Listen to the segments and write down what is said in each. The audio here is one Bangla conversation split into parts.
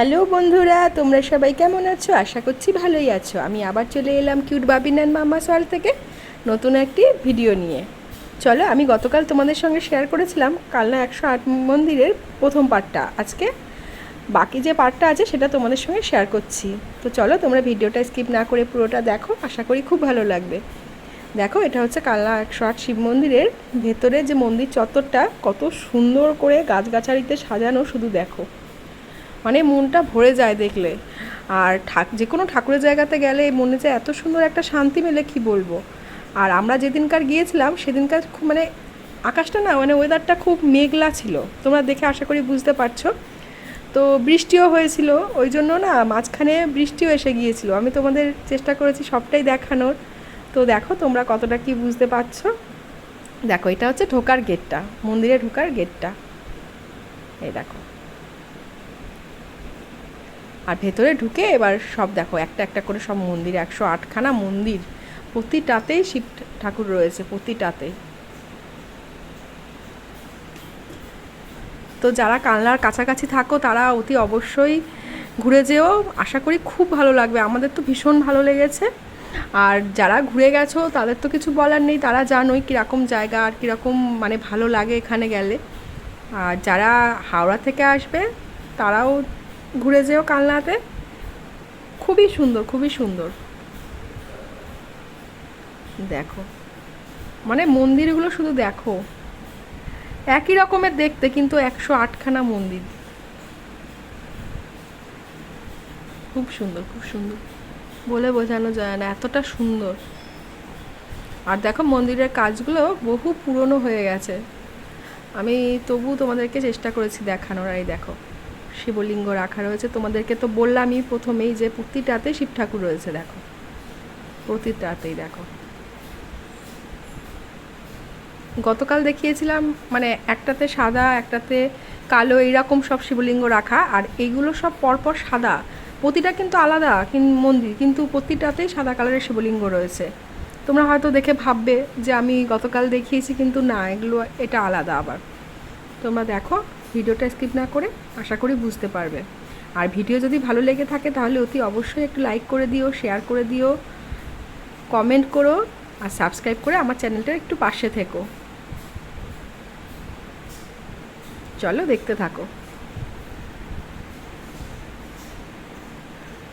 হ্যালো বন্ধুরা, তোমরা সবাই কেমন আছো? আশা করছি ভালোই আছো। আমি আবার চলে এলাম কিউট বাবিনান মামা সল থেকে নতুন একটি ভিডিও নিয়ে। চলো, আমি গতকাল তোমাদের সঙ্গে শেয়ার করেছিলাম কালনা একশো আট মন্দিরের প্রথম পার্টটা আজকে বাকি যে পার্টটা আছে সেটা তোমাদের সঙ্গে শেয়ার করছি। তো চলো, তোমরা ভিডিওটা স্কিপ না করে পুরোটা দেখো, আশা করি খুব ভালো লাগবে। দেখো, এটা হচ্ছে কালনা একশো আট শিব মন্দিরের ভেতরে যে মন্দির চত্বরটা কত সুন্দর করে গাছগাছালিতে সাজানো, শুধু দেখো। মানে মনটা ভরে যায় দেখলে। আর ঠাক যে কোনো ঠাকুরের জায়গাতে গেলে মনে যে এত সুন্দর একটা শান্তি মেলে, কি বলব? আর আমরা যেদিনকার গিয়েছিলাম, সেদিনকার খুব মানে আকাশটা না মানে ওয়েদারটা খুব মেঘলা ছিল। তোমরা দেখে আশা করি বুঝতে পারছ। তো বৃষ্টিও হয়েছিল। ওই জন্য না মাঝখানে বৃষ্টিও এসে গিয়েছিল। আমি তোমাদের চেষ্টা করেছি সবটাই দেখানোর। তো দেখো তোমরা কতটা কি বুঝতে পারছ। দেখো, এটা হচ্ছে ঢোকার গেটটা মন্দিরে ঢোকার গেটটা এই দেখো। আর ভেতরে ঢুকে এবার সব দেখো, একটা একটা করে সব মন্দির, একশো আটখানা মন্দির। প্রতিটাতেই শিব ঠাকুর রয়েছে প্রতিটাতেই তো যারা কালনার কাছাকাছি থাকো, তারা অতি অবশ্যই ঘুরে যেও। আশা করি খুব ভালো লাগবে। আমাদের তো ভীষণ ভালো লেগেছে। আর যারা ঘুরে গেছো, তাদের তো কিছু বলার নেই। তারা জানোই কীরকম জায়গা আর কীরকম মানে ভালো লাগে এখানে গেলে। আর যারা হাওড়া থেকে আসবে, তারাও ঘুরে যেও কালনাতে খুবই সুন্দর খুবই সুন্দর। দেখো। মানে মন্দিরগুলো শুধু দেখো। একই রকমের দেখতে, কিন্তু একশো আটখানা মন্দির। খুব সুন্দর খুব সুন্দর। বলে বোঝানো যায় না, এতটা সুন্দর। আর দেখো মন্দিরের কাজগুলো বহু পুরনো হয়ে গেছে। আমি তবু তোমাদেরকে চেষ্টা করেছি দেখানোর, এই দেখো। শিবলিঙ্গ রাখা রয়েছে। তোমাদেরকে তো বললামই প্রথমেই যে প্রতিটাতে শিব ঠাকুর রয়েছে, দেখো। প্রতিটাতেই, দেখো। গতকাল দেখিয়েছিলাম মানে একটাতে সাদা, একটাতে কালো, এইরকম সব শিবলিঙ্গ রাখা, আর এইগুলো সব পরপর সাদা। প্রতিটা কিন্তু আলাদা মন্দির, কিন্তু প্রতিটাতেই সাদা কালারের শিবলিঙ্গ রয়েছে। তোমরা হয়তো দেখে ভাববে যে আমি গতকাল দেখিয়েছি, কিন্তু না, এগুলো, এটা আলাদা আবার। তোমরা দেখো। ভিডিওটা স্কিপ না করে আশা করি বুঝতে পারবে। আর ভিডিও যদি ভালো লেগে থাকে তাহলে অতি অবশ্যই একটু লাইক করে দিও শেয়ার করে দিও কমেন্ট করো আর সাবস্ক্রাইব করে আমার চ্যানেলটা একটু পাশে থেকো। চলো দেখতে থাকো।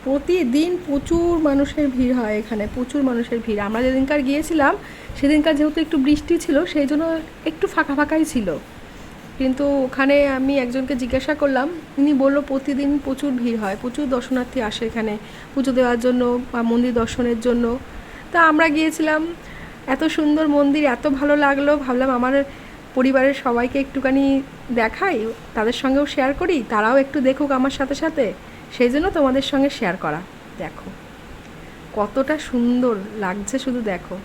প্রতিদিন প্রচুর মানুষের ভিড় হয় এখানে, প্রচুর মানুষের ভিড়। আমরা যেদিনকার গিয়েছিলাম, সেদিনকার যেহেতু একটু বৃষ্টি ছিল, সেই জন্য একটু ফাঁকা ফাঁকাই ছিল। কিন্তু ওখানে আমি একজনকে জিজ্ঞাসা করলাম তিনি বলল প্রতিদিন প্রচুর ভিড় হয়, প্রচুর দর্শনার্থী আসে এখানে, পুজো দেওয়ার জন্য বা মন্দির দর্শনের জন্য। তা আমরা গিয়েছিলাম, এত সুন্দর মন্দির, এত ভালো লাগল, ভাবলাম আমার পরিবারের সবাইকে একটুখানি দেখাই, তাদের সঙ্গেও শেয়ার করি, তারাও একটু দেখুক আমার সাথে সাথে, সেই জন্য তোমাদের সঙ্গে শেয়ার করা, দেখো। কতটা সুন্দর লাগছে শুধু দেখো।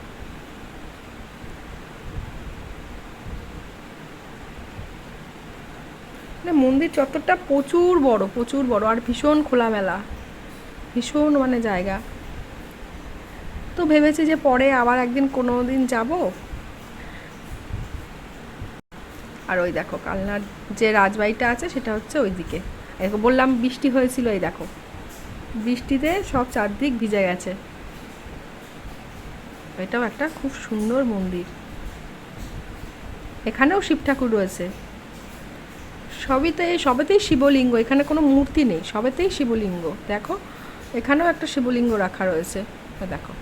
মন্দির চত্বরটা প্রচুর বড় প্রচুর বড় আর ভীষণ খোলামেলা, ভীষণ মানে জায়গা। তো ভেবেছি যে পরে আবার একদিন কোনো দিন যাব। আর ওই দেখো, কালনার যে রাজবাড়িটা আছে সেটা হচ্ছে ওই দিকে বললাম, বৃষ্টি হয়েছিল, এই দেখো। বৃষ্টিতে সব চারদিক ভিজে গেছে। এটাও একটা খুব সুন্দর মন্দির। এখানেও শিব ঠাকুর রয়েছে। সবইতে সবেতেই শিবলিঙ্গ, এখানে কোনো মূর্তি নেই, সবেতেই শিবলিঙ্গ। দেখো, এখানেও একটা শিবলিঙ্গ রাখা রয়েছে দেখো।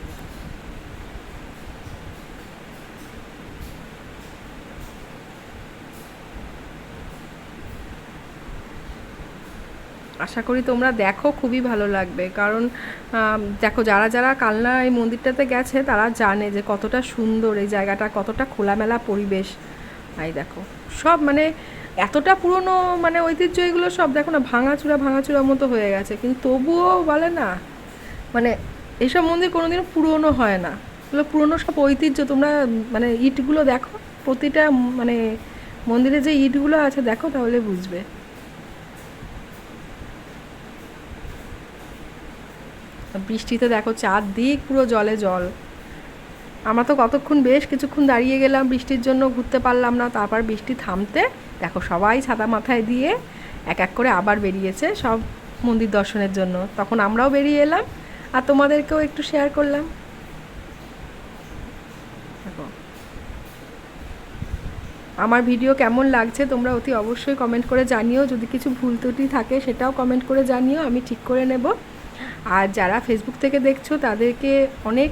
আশা করি তোমরা দেখো, খুবই ভালো লাগবে। কারণ দেখো, যারা যারা কালনা এই মন্দিরটাতে গেছে, তারা জানে যে কতটা সুন্দর এই জায়গাটা, কতটা খোলামেলা পরিবেশ। এই দেখো, সব মানে এতটা পুরনো মানে ঐতিহ্য এগুলো সব দেখো না, ভাঙাচুরা ভাঙাচুরা মতো হয়ে গেছে। কিন্তু তবুও বলে না মানে এইসব মন্দির কোনোদিনও পুরনো হয় না। এগুলো পুরনো সব ঐতিহ্য। তোমরা মানে ইটগুলো দেখো, প্রতিটা মানে মন্দিরে যে ইটগুলো আছে দেখো তাহলে বুঝবে। বৃষ্টিতে দেখো চারদিক পুরো জলে জল। আমরা তো কতক্ষণ বেশ কিছুক্ষণ দাঁড়িয়ে গেলাম, বৃষ্টির জন্য ঘুরতে পারলাম না, তারপর বৃষ্টি থামতে দেখো, সবাই ছাতা মাথায় দিয়ে এক এক করে আবার বেরিয়েছে সব মন্দির দর্শনের জন্য। তখন আমরাও বেরিয়ে এলাম আর তোমাদেরকেও একটু শেয়ার করলাম। দেখো। আমার ভিডিও কেমন লাগছে তোমরা অতি অবশ্যই কমেন্ট করে জানিও। যদি কিছু ভুল ত্রুটি থাকে সেটাও কমেন্ট করে জানিও, আমি ঠিক করে নেব। আর যারা ফেসবুক থেকে দেখছ, তাদেরকে অনেক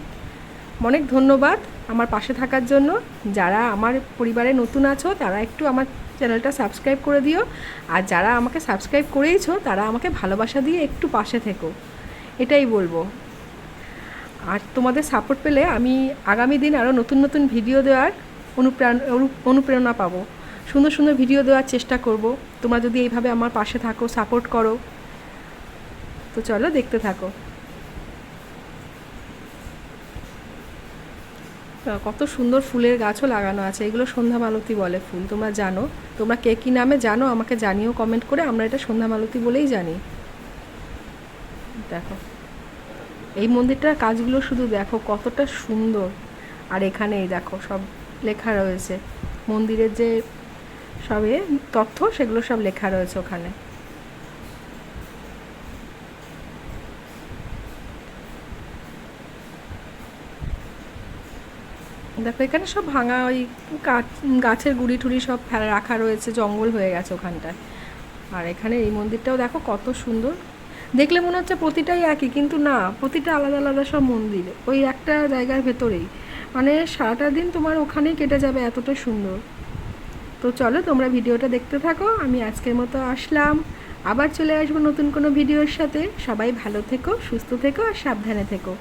অনেক ধন্যবাদ আমার পাশে থাকার জন্য। যারা আমার পরিবারে নতুন আছো, তারা একটু আমার চ্যানেলটা সাবস্ক্রাইব করে দিও। আর যারা আমাকে সাবস্ক্রাইব করেইছো, তারা আমাকে ভালোবাসা দিয়ে একটু পাশে থেকো। এটাই বলব। আর তোমাদের সাপোর্ট পেলে আমি আগামী দিন আরও নতুন নতুন ভিডিও দেওয়ার অনুপ্রেরণা অনু- অনুপ্রেরণা পাবো। সুন্দর সুন্দর ভিডিও দেওয়ার চেষ্টা করব। তোমরা যদি এইভাবে আমার পাশে থাকো সাপোর্ট করো, তো চলো দেখতে থাকো। কত সুন্দর ফুলের গাছও লাগানো আছে। এগুলো সন্ধ্যা মালতী বলে ফুল। তোমরা জানো। তোমরা কে কী নামে জানো, আমাকে জানিও কমেন্ট করে। আমরা এটা সন্ধ্যা মালতী বলেই জানি। দেখো। এই মন্দিরটার কাজগুলো শুধু দেখো, কতটা সুন্দর। আর এখানে এই দেখো, সব লেখা রয়েছে। মন্দিরের যে সবে তথ্য, সেগুলো সব লেখা রয়েছে ওখানে। দেখো, এখানে সব ভাঙা ওই গাছ- গাছের গুড়ি টুড়ি সব ফেলা, রাখা রয়েছে, জঙ্গল হয়ে গেছে ওখানটায়। আর এখানে এই মন্দিরটাও দেখো কত সুন্দর। দেখলে মনে হচ্ছে প্রতিটাই একই, কিন্তু না, প্রতিটা আলাদা আলাদা সব মন্দির। ওই একটা জায়গার ভেতরেই। মানে সারাটা দিন তোমার ওখানেই কেটে যাবে, এতটা সুন্দর। তো চলো, তোমরা ভিডিওটা দেখতে থাকো, আমি আজকের মতো আসলাম। আবার চলে আসব নতুন কোনো ভিডিওর সাথে। সবাই ভালো থেকো, সুস্থ থেকো, আর সাবধানে থেকো।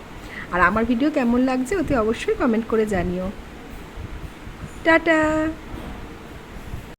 আর আমার ভিডিও কেমন লাগছে অতি অবশ্যই কমেন্ট করে জানিও। টাটা!